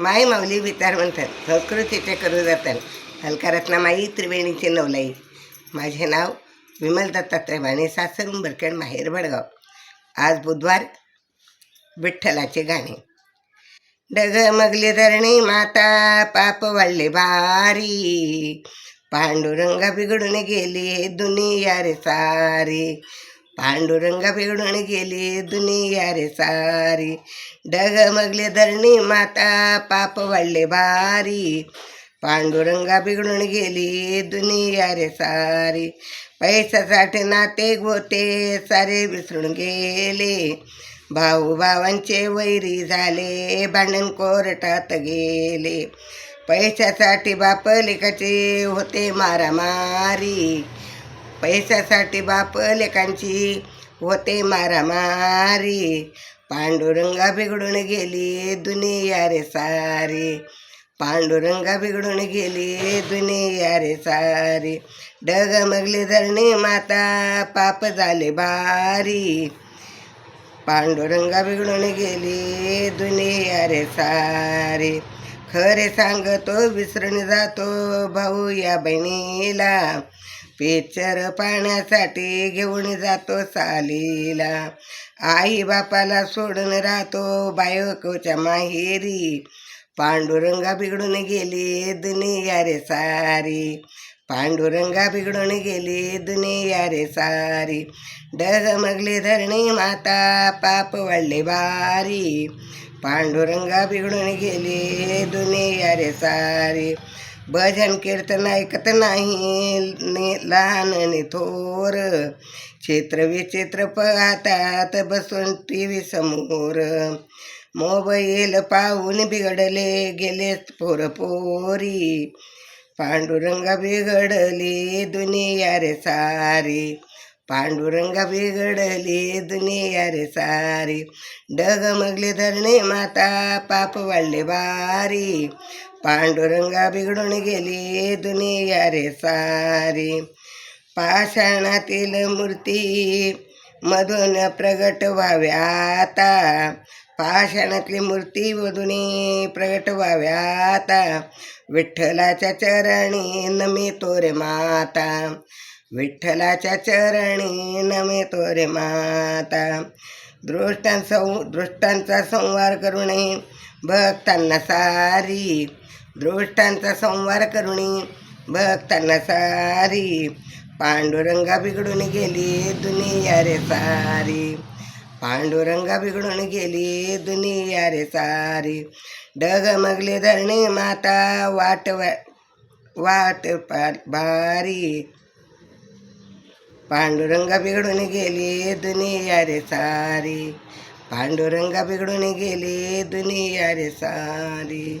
माई माऊली विचार म्हणतात. संस्कृतीचे करू जातात. हलकारत्ना माई त्रिवेणीचे नवलाई. माझे नाव विमल दत्तात्रय माने सासर उंबरखेड माहेर भडगाव. आज बुधवार विठ्ठलाचे गाणे. डगमगली धरणी माता पाप वाढले भारी. पांडुरंगा बिघडून गेली दुनिया रे सारी. पांडुरंगा बिघडून गेली दुनिया रे सारी. डगमगले धरणी माता पाप वाढले भारी. पांडुरंगा बिघडून गेली दुनिया रे सारी. पैशासाठी नाते गोते सारे विसरून गेले. भाऊ भावांचे वैरी झाले भांडण कोर्टात गेले. पैशासाठी बापलिकाचे होते मारामारी. पैशासाठी बाप लेकांची होते मारामारी. पांडुरंगा बिघडून गेली दुनिया रे सारी. पांडुरंगा बिघडून गेली दुनिया रे सारी. डगमगली धरणी माता पाप झाले भारी. पांडुरंगा बिघडून गेली दुनिया रे सारी. खरे सांगतो विसरून जातो भाऊ या बहिणीला. पिक्चर पाहण्यासाठी घेऊन जातो सालीला. आई बापाला सोडून राहतो बायकोच्या माहेरी. पांडुरंगा बिघडून गेली दुनिया रे सारी. पांडुरंगा बिघडून गेली दुनिया रे सारी. डगमगली धरणी माता पाप वाढले बारी पांडुरंगा बिघडून गेली दुनिया रे सारी. भजन कीर्तन ऐकत नाही लहान आणि थोर. चित्र विचित्र पाहतात बसून टी व्ही समोर. मोबाईल पाहून बिघडले गेले पोर पोरी पांडुरंगा बिघडली दुनिया रे सारी. पांडुरंगा बिघडली दुनिया रे सारी. डगमगली धरणे माता पाप वाढले बारी पांडुरंगा बिघडून गेली दुनिया रे सारी. पाषाणातील मूर्ती मधून प्रगट व्हाव्याता पाषाणातली मूर्ती मधून प्रगट व्हाव्याता विठ्ठलाच्या चरणी नमी तोरे माता. विठ्ठलाच्या चरणी नमे तोरे माता. दृष्टांचा दृष्टांचा संवार करूनही भक्तांना सारी. दृष्टांचा संवार करुणी भक्तांना सारी. पांडुरंगा बिघडून गेली दुनिया रे सारी. पांडुरंगा बिघडून गेली दुनिया रे सारी. डगमगली धरणी माता वाट वा वाट पार भारी. पांडुरंगा बिघडून गेली दुनिया रे सारी. पांडुरंगा बिघडून गेली दुनिया रे सारी.